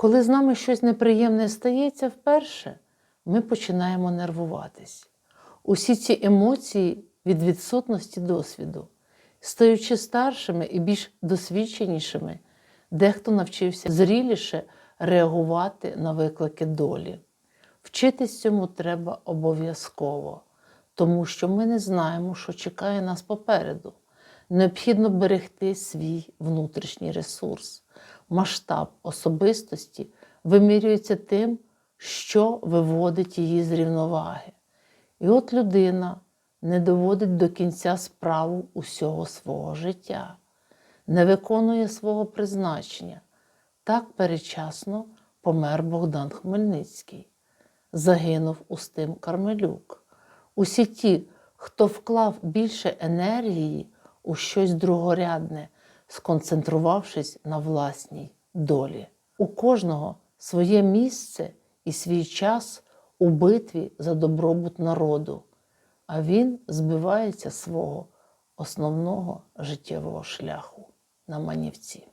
Коли з нами щось неприємне стається вперше, ми починаємо нервуватись. Усі ці емоції від відсутності досвіду. Стаючи старшими і більш досвідченішими, дехто навчився зріліше реагувати на виклики долі. Вчитись цьому треба обов'язково, тому що ми не знаємо, що чекає нас попереду. Необхідно берегти свій внутрішній ресурс. Масштаб особистості вимірюється тим, що виводить її з рівноваги. І от людина не доводить до кінця справу усього свого життя, не виконує свого призначення. Так передчасно помер Богдан Хмельницький, загинув Устим Кармелюк. Усі ті, хто вклав більше енергії у щось другорядне, сконцентрувавшись на власній долі. У кожного своє місце і свій час у битві за добробут народу, а він збивається свого основного життєвого шляху на манівці.